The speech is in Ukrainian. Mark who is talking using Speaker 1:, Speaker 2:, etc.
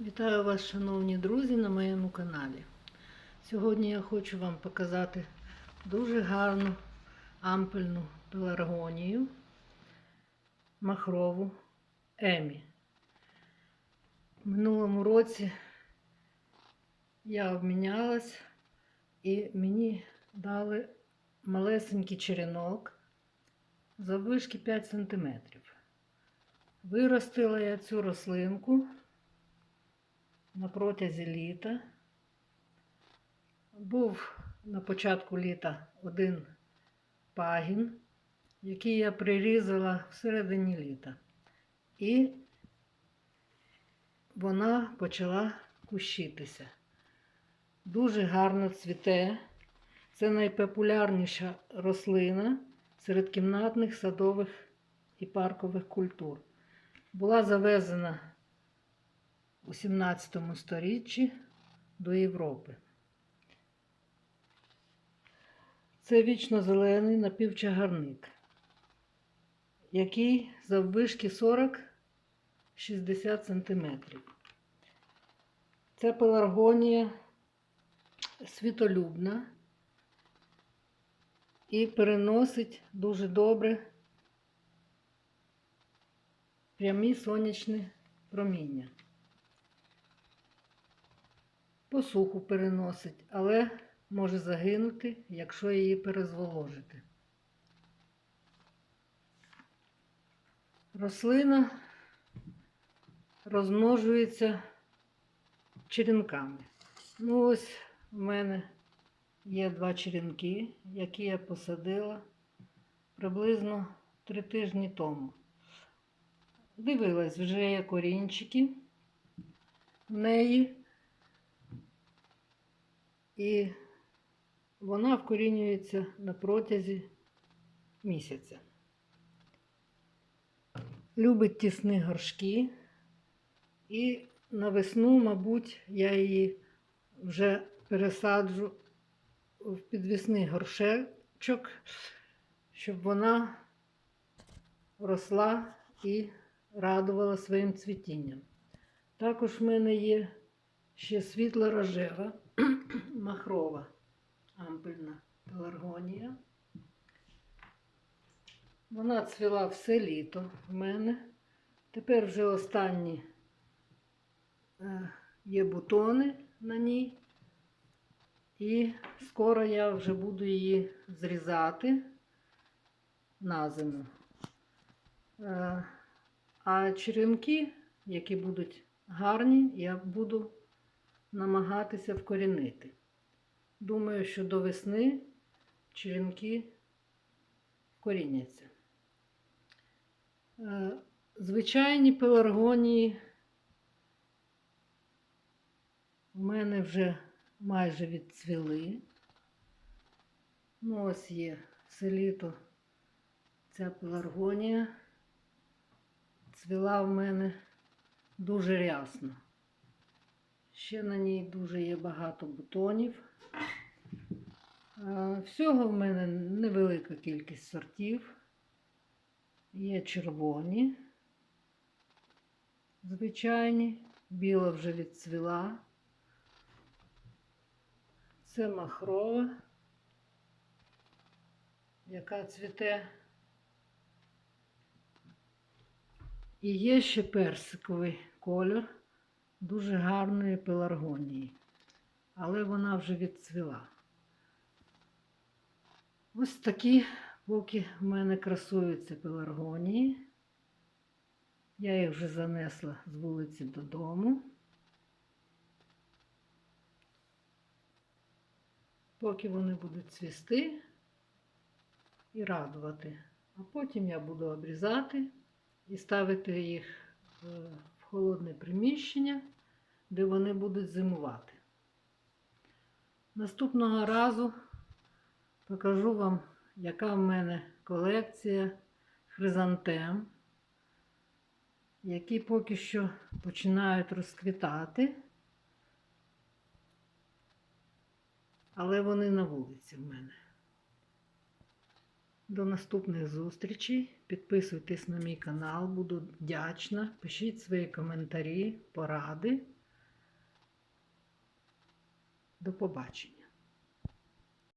Speaker 1: Вітаю вас, шановні друзі, на моєму каналі. Сьогодні я хочу вам показати дуже гарну ампельну пеларгонію махрову Емі. В минулому році я обмінялась і мені дали малесенький черенок заввишки 5 см. Виростила я цю рослинку на протязі літа. Був на початку літа один пагін, який я прирізала всередині літа. І вона почала кущитися. Дуже гарно цвіте. Це найпопулярніша рослина серед кімнатних, садових і паркових культур. Була завезена у 17 сторіччі до Європи. Це вічно зелений напівчагарник, який заввишки 40-60 см. Це пеларгонія світолюбна і переносить дуже добре прямі сонячні проміння посуху переносить, але може загинути, якщо її перезволожити. Рослина розмножується черенками. Ну, ось у мене є два черенки, які я посадила приблизно три тижні тому. Дивилась, вже є корінчики в неї. І вона вкорінюється на протязі місяця. Любить тісні горшки, і на весну, мабуть, я її вже пересаджу в підвісний горшечок, щоб вона росла і радувала своїм цвітінням. Також в мене є ще світла рожева махрова ампельна пеларгонія. Вона цвіла все літо в мене. Тепер вже останні е, є бутони на ній. І скоро я вже буду її зрізати на зиму. Е, А черенки, які будуть гарні, я буду намагатися вкорінити. Думаю, що до весни черенки вкоріняться. Е, Звичайні пеларгонії у мене вже майже відцвіли. Ну, ось є все літо ця пеларгонія. Цвіла в мене дуже рясно. Ще на ній дуже є багато бутонів. Е, Всього в мене невелика кількість сортів. Є червоні, звичайні, біла вже відцвіла. Це махрова, яка цвіте. І є ще персиковий кольор дуже гарної пеларгонії, але вона вже відцвіла. Ось такі поки в мене красуються пеларгонії. Я їх вже занесла з вулиці додому. Поки вони будуть цвісти і радувати. А потім я буду обрізати і ставити їх е, в холодне приміщення, де вони будуть зимувати. Наступного разу покажу вам, яка в мене колекція хризантем, які поки що починають розквітати, але вони на вулиці в мене. До наступних зустрічей. Підписуйтесь на мій канал, буду вдячна. Пишіть свої коментарі, поради. До побачення.